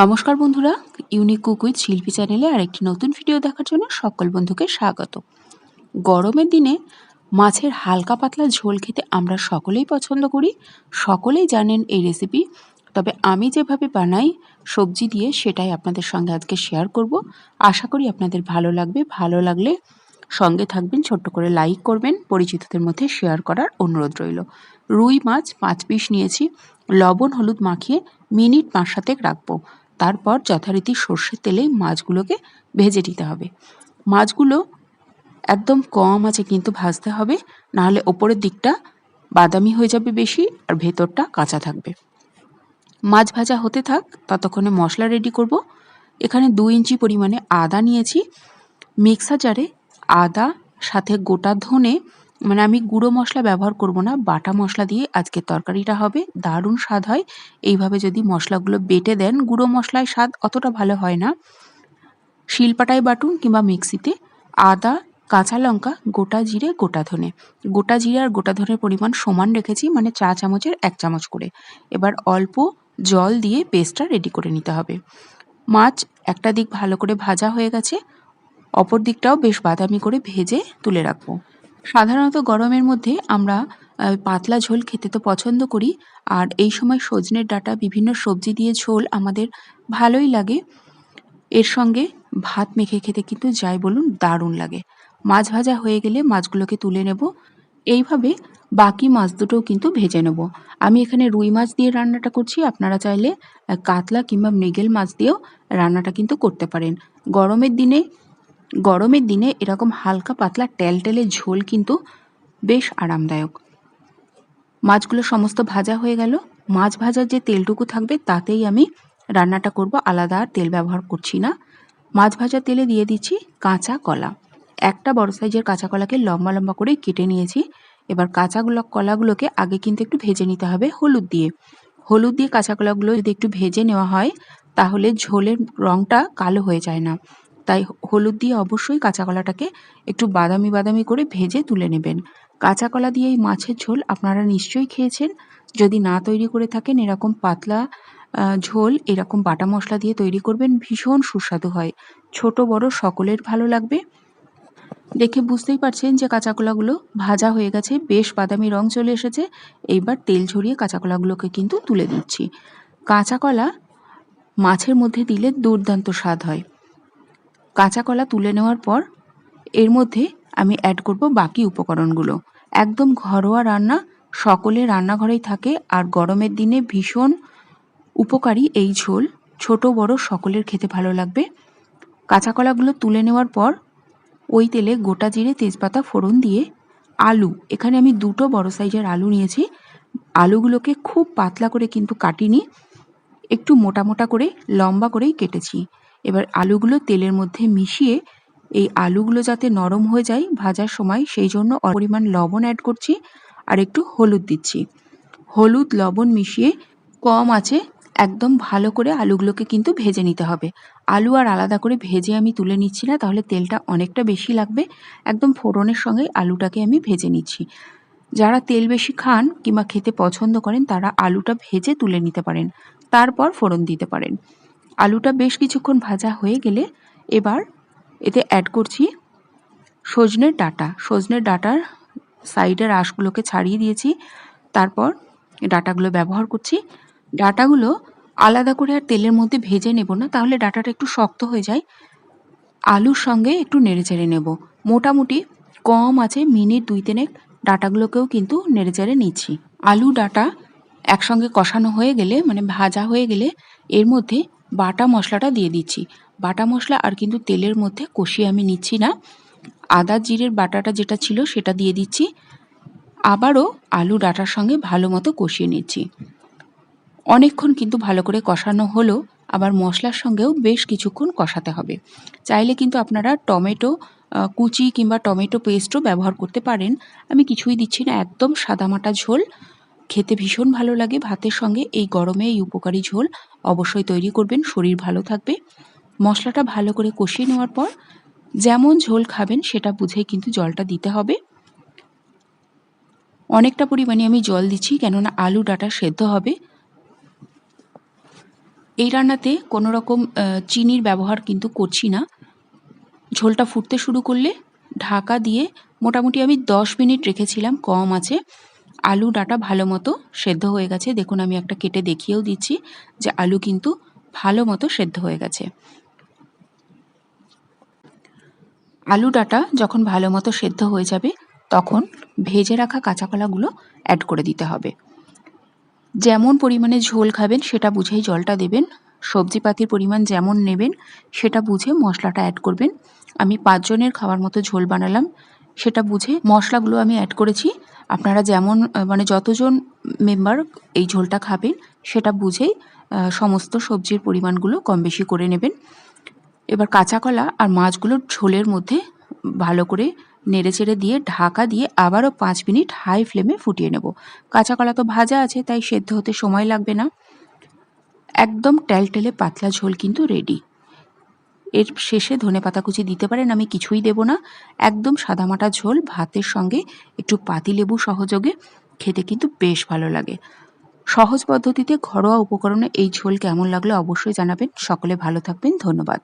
নমস্কার বন্ধুরা unique cook with শিল্পী চ্যানেলে আরেকটি নতুন ভিডিও দেখার জন্য সকল বন্ধুকে স্বাগত। গরমের দিনে মাছের হালকা পাতলা ঝোল খেতে আমরা সকলেই পছন্দ করি, সকলেই জানেন এই রেসিপি তবে আমি যেভাবে বানাই সবজি দিয়ে সেটাই আপনাদের সঙ্গে আজকে শেয়ার করব। আশা করি আপনাদের ভালো লাগবে। ভালো লাগলে সঙ্গে থাকবেন, ছোট্ট করে লাইক করবেন, পরিচিতদের মধ্যে শেয়ার করার অনুরোধ রইল। রুই মাছ পাঁচ পিস নিয়েছি, লবণ, হলুদ মাখিয়ে মিনিট পাঁচ সাতেক রাখব। তারপর যথারীতি সর্ষের তেলে মাছগুলোকে ভেজে নিতে হবে। মাছগুলো একদম কম আছে কিন্তু ভাজতে হবে, নাহলে ওপরের দিকটা বাদামি হয়ে যাবে বেশি আর ভেতরটা কাঁচা থাকবে। মাছ ভাজা হতে থাক, ততক্ষণে মশলা রেডি করব। এখানে দু ইঞ্চি পরিমাণে আদা নিয়েছি। মিক্সার জারে আদা, সাথে গোটা ধনে মানে আমি গুঁড়ো মশলা ব্যবহার করব না, বাটা মশলা দিয়ে আজকে তরকারিটা হবে, দারুণ স্বাদ হয়। এইভাবে যদি মশলাগুলো বেটে দেন, গুঁড়ো মশলায় স্বাদ অতটা ভালো হয় না। শিলপাটায় বাটুন কিংবা মিক্সিতে আদা, কাঁচা লঙ্কা, গোটা জিরে, গোটা ধনে। গোটা জিরে আর গোটা ধনের পরিমাণ সমান রেখেছি মানে চা চামচের এক চামচ করে। এবার অল্প জল দিয়ে পেস্টটা রেডি করে নিতে হবে। মাছ একটা দিক ভালো করে ভাজা হয়ে গেছে, অপর দিকটাও বেশ বাদামি করে ভেজে তুলে রাখব। সাধারণত গরমের মধ্যে আমরা পাতলা ঝোল খেতে তো পছন্দ করি, আর এই সময় সজনের ডাটা, বিভিন্ন সবজি দিয়ে ঝোল আমাদের ভালোই লাগে। এর সঙ্গে ভাত মেখে খেতে কিন্তু যাই বলুন দারুণ লাগে। মাছ ভাজা হয়ে গেলে মাছগুলোকে তুলে নেব। এইভাবে বাকি মাছ দুটোও কিন্তু ভেজে নেব। আমি এখানে রুই মাছ দিয়ে রান্নাটা করছি, আপনারা চাইলে কাতলা কিংবা মৃগেল মাছ দিয়েও রান্নাটা কিন্তু করতে পারেন। গরমের দিনে গরমের দিনে এরকম হালকা পাতলা টেলটেলে ঝোল কিন্তু বেশ আরামদায়ক। মাছগুলো সমস্ত ভাজা হয়ে গেল। মাছ ভাজার যে তেলটুকু থাকবে তাতেই আমি রান্নাটা করব। আলাদা আর তেল ব্যবহার করছি না। মাছ ভাজার তেলে দিয়ে দিচ্ছি কাঁচা কলা। একটা বড় সাইজের কাঁচা কলাকে লম্বা লম্বা করে কেটে নিয়েছি। এবার কাঁচাগুলো কলাগুলোকে আগে কিন্তু একটু ভেজে নিতে হবে হলুদ দিয়ে। হলুদ দিয়ে কাঁচা কলাগুলো যদি একটু ভেজে নেওয়া হয়, তাহলে ঝোলের রঙটা কালো হয়ে যায় না। তাই হলুদ দিয়ে অবশ্যই কাঁচা কলাটাকে একটু বাদামি বাদামি করে ভেজে তুলে নেবেন। কাঁচা কলা দিয়ে এই মাছের ঝোল আপনারা নিশ্চয়ই খেয়েছেন। যদি না তৈরি করে থাকেন, এরকম পাতলা ঝোল, এরকম বাটা মশলা দিয়ে তৈরি করবেন, ভীষণ সুস্বাদু হয়। ছোট, বড়, সকলের ভালো লাগবে। দেখে বুঝতেই পারছেন যে কাঁচা কলাগুলো ভাজা হয়ে গেছে, বেশ বাদামি রং চলে এসেছে। এইবার তেল ঝরিয়ে কাঁচা কলাগুলোকে কিন্তু তুলে দিচ্ছি কাঁচা কলা মাছের মধ্যে দিলে দুর্দান্ত স্বাদ হয়। কাঁচা কলা তুলে নেওয়ার পর এর মধ্যে আমি অ্যাড করব বাকি উপকরণগুলো। একদম ঘরোয়া রান্না, সকলে রান্নাঘরেই থাকে আর গরমের দিনে ভীষণ উপকারী এই ঝোল। ছোট, বড় সকলের খেতে ভালো লাগবে। কাঁচা কলাগুলো তুলে নেওয়ার পর ওই তেলে গোটা জিরে, তেজপাতা, ফোড়ন দিয়ে আলু, এখানে আমি দুটো বড় সাইজের আলু নিয়েছি। আলুগুলোকে খুব পাতলা করে কিন্তু কাটিনি, একটু মোটা মোটা করে, লম্বা করেই কেটেছি। এবার আলুগুলো তেলের মধ্যে মিশিয়ে এই আলুগুলো যাতে নরম হয়ে যায় ভাজার সময়, সেই জন্য পরিমাণ লবণ অ্যাড করছি আর একটু হলুদ দিচ্ছি। হলুদ, লবণ মিশিয়ে কম আছে, একদম ভালো করে আলুগুলোকে কিন্তু ভেজে নিতে হবে। আলু আর আলাদা করে ভেজে আমি তুলে নিচ্ছি না, তাহলে তেলটা অনেকটা বেশি লাগবে। একদম ফোড়নের সঙ্গে আলুটাকে আমি ভেজে নিচ্ছি। যারা তেল বেশি খান কিংবা খেতে পছন্দ করেন, তারা আলুটা ভেজে তুলে নিতে পারেন। তারপর ফোড়ন দিতে পারেন। আলুটা বেশ কিছুক্ষণ ভাজা হয়ে গেলে এবার এতে অ্যাড করছি সজনের ডাটা। সজনের ডাটার সাইডের আঁশগুলোকে ছাড়িয়ে দিয়েছি। তারপর ডাটাগুলো ব্যবহার করছি। ডাটাগুলো আলাদা করে আর তেলের মধ্যে ভেজে নেব না, তাহলে ডাটাটা একটু শক্ত হয়ে যায়। আলুর সঙ্গে একটু নেড়ে চেড়ে নেব। মোটামুটি কম আছে, মিনিট দুই তিনেক ডাটাগুলোকেও কিন্তু নেড়ে চেড়ে নিচ্ছি। আলু ডাটা একসঙ্গে কষানো হয়ে গেলে মানে ভাজা হয়ে গেলে, এর মধ্যে বাটা মশলাটা দিয়ে দিচ্ছি। বাটা মশলা আর কিন্তু তেলের মধ্যে কষিয়ে আমি নিচ্ছি না। আদা জিরের বাটাটা যেটা ছিল সেটা দিয়ে দিচ্ছি। আবারও আলু ডাটার সঙ্গে ভালো মতো কষিয়ে নিচ্ছি। অনেকক্ষণ কিন্তু ভালো করে কষানো হলো। আবার মশলার সঙ্গেও বেশ কিছুক্ষণ কষাতে হবে। চাইলে কিন্তু আপনারা টমেটো কুচি কিংবা টমেটো পেস্টও ব্যবহার করতে পারেন। আমি কিছুই দিচ্ছি না, একদম সাদামাটা ঝোল। খেতে ভীষণ ভালো লাগে ভাতের সঙ্গে। এই গরমে এই উপকারী ঝোল অবশ্যই তৈরি করবেন, শরীর ভালো থাকবে। মশলাটা ভালো করে কষিয়ে নেওয়ার পর যেমন ঝোল খাবেন সেটা বুঝেই কিন্তু জলটা দিতে হবে। অনেকটা পরিমাণে আমি জল দিচ্ছি কেননা আলু ডাটা সেদ্ধ হবে। এই রান্নাতে কোনো রকম চিনির ব্যবহার কিন্তু করছি না। ঝোলটা ফুটতে শুরু করলে ঢাকা দিয়ে মোটামুটি আমি দশ মিনিট রেখেছিলাম, কম আছে। আলু ডাটা ভালো মতো সেদ্ধ হয়ে গেছে। দেখুন, আমি একটা কেটে দেখিয়েও দিচ্ছি যে আলু কিন্তু ভালো মতো সেদ্ধ হয়ে গেছে। আলু ডাটা যখন ভালো মতো সেদ্ধ হয়ে যাবে, তখন ভেজে রাখা কাঁচা কলাগুলো অ্যাড করে দিতে হবে। যেমন পরিমাণে ঝোল খাবেন, সেটা বুঝেই জলটা দেবেন। সবজিপাতির পরিমাণ যেমন নেবেন, সেটা বুঝে মশলাটা অ্যাড করবেন। আমি পাঁচজনের খাওয়ার মতো ঝোল বানালাম। সেটা বুঝে মশলাগুলো আমি অ্যাড করেছি। আপনারা যেমন মানে যতজন মেম্বার এই ঝোলটা খাবেন, সেটা বুঝেই সমস্ত সবজির পরিমাণগুলো কম বেশি করে নেবেন। এবার কাঁচা কলা আর মাছগুলোর ঝোলের মধ্যে ভালো করে নেড়েচেড়ে দিয়ে ঢাকা দিয়ে আবারও পাঁচ মিনিট হাই ফ্লেমে ফুটিয়ে নেব। কাঁচা কলা তো ভাজা আছে, তাই সেদ্ধ হতে সময় লাগবে না। একদম টেলটেলে পাতলা ঝোল কিন্তু রেডি এর শেষে ধনে পাতা কুচি দিতে পারেন, আমি কিছুই দেব না। একদম সাদামাটা ঝোল, ভাতের সঙ্গে একটু পাতিলেবু সহযোগে খেতে কিন্তু বেশ ভালো লাগে। সহজ পদ্ধতিতে ঘরোয়া উপকরণে এই ঝোল কেমন লাগল অবশ্যই জানাবেন। সকলে ভালো থাকবেন, ধন্যবাদ।